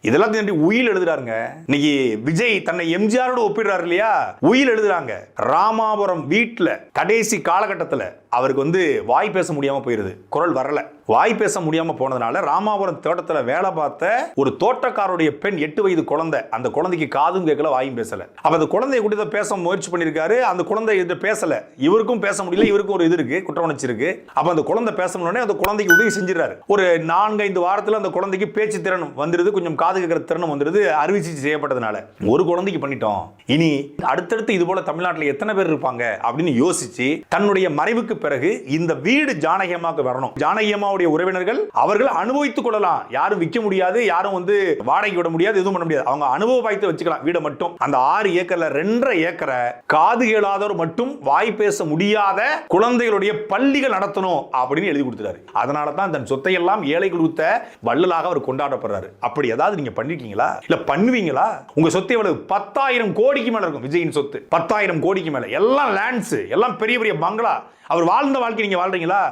இதெல்லாம் தாண்டி உயில் எழுதுறாருங்க. இன்னைக்கு விஜய் தன்னை எம்ஜிஆரோட ஒப்பிடுறாரு இல்லையா? உயில் எழுதுறாங்க. ராமாபுரம் வீட்டுல கடைசி காலகட்டத்துல. அவருக்கு வந்து வாய் பேச முடியாமல் போயிடுது குரல் வரல. வாய் பேச முடியாமல் போனதுனால ராமாபுரம் தோட்டத்தில் வேலை பார்த்த ஒரு தோட்டக்காரருடைய பெண் எட்டு வயது குழந்தை அந்த குழந்தைக்கு காதும் கேட்கல வாயும் பேசலை. அப்போ அந்த குழந்தைய கூட பேச முயற்சி பண்ணியிருக்காரு அந்த குழந்தை இதை பேசலை. இவருக்கும் பேச முடியல இவருக்கும் ஒரு இது இருக்கு குற்ற உணர்ச்சி இருக்கு அப்ப அந்த குழந்தை பேசணும்னே அந்த குழந்தைக்கு உதவி செஞ்சிடறாரு. ஒரு நான்கு ஐந்து வாரத்தில் அந்த குழந்தைக்கு பேச்சு திறன் வந்துருது கொஞ்சம் காது கேட்குற திறனும் வந்துருது அறுவை சிகிச்சை செய்யப்பட்டதுனால. ஒரு குழந்தைக்கு பண்ணிட்டோம். இனி அடுத்தடுத்து இது போல தமிழ்நாட்டில் எத்தனை பேர் இருப்பாங்க அப்படின்னு யோசிச்சு தன்னுடைய மறைவுக்கு பிறகு இந்த வீடு ஜானகியமாக்கு வரணும். ஜானகியம்மாவுடைய உறவினர்கள் அவர்கள் அனுபவித்துக் கொள்ளலாம். யாரும் விற்க முடியாது யாரும் வந்து வாடகை விட முடியாது எதுவும் பண்ண முடியாது. அவங்க அனுபவ வாய்த்து வச்சுக்கலாம். வீடை மட்டும். அந்த ஆறு ஏக்கர்ல ரெண்டரை ஏக்கரை காது கேளாதவர் மட்டும் வாய் பேச முடியாத குழந்தைகளுடைய பள்ளிகள் நடத்தணும் அப்படின்னு எழுதி கொடுத்துட்டாரு. அதனால தான் தன் சொத்தை எல்லாம் ஏழை கொடுத்த வள்ளலாக அவர் கொண்டாடப்படுறாரு. அப்படி ஏதாவது நீங்க பண்ணிருக்கீங்களா? இல்ல பண்ணுவீங்களா? உங்க சொத்து எவ்வளவு? பத்தாயிரம் கோடிக்கு மேல இருக்கும். விஜயின் சொத்து. பத்தாயிரம் கோடிக்கு மேல. எல்லாம் லேண்ட்ஸ் எல்லாம் பெரிய பெரிய பங்களா. அவர் வாழ்ந்த வாழ்க்கை நீங்கள் வாழ்றீங்களா?